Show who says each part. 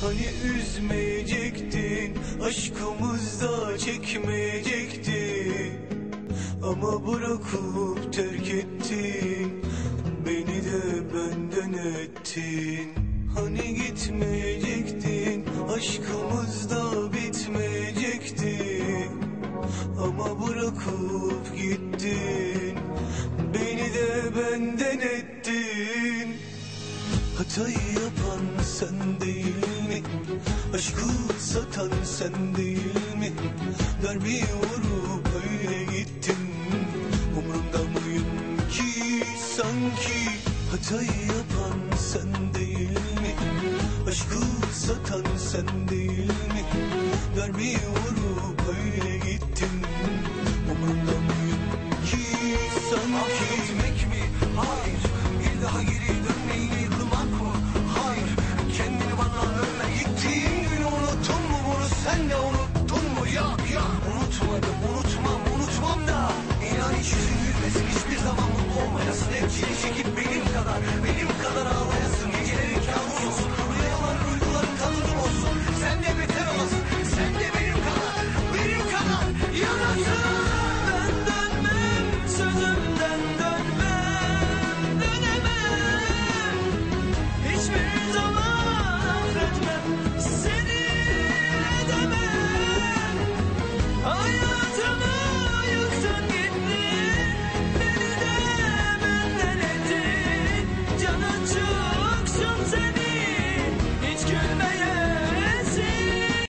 Speaker 1: Hani üzmeyecektin Aşkımızda çekmeyecektin Ama bırakıp terk ettin Beni de benden ettin. Hani gitmeyecektin Aşkımızda bitmeyecekti. Ama bırakıp gittin Beni de benden ettin Hatayı yapan sen değil mi? Aşkı satan sen değil mi? Darbeyi vurup öyle gittin Umrunda mıyım ki sanki Hatayı yapan sen değil mi? Aşkı satan sen değil mi? Darbeyi vurup Sen de unuttun mu? Yok yok unutmadım.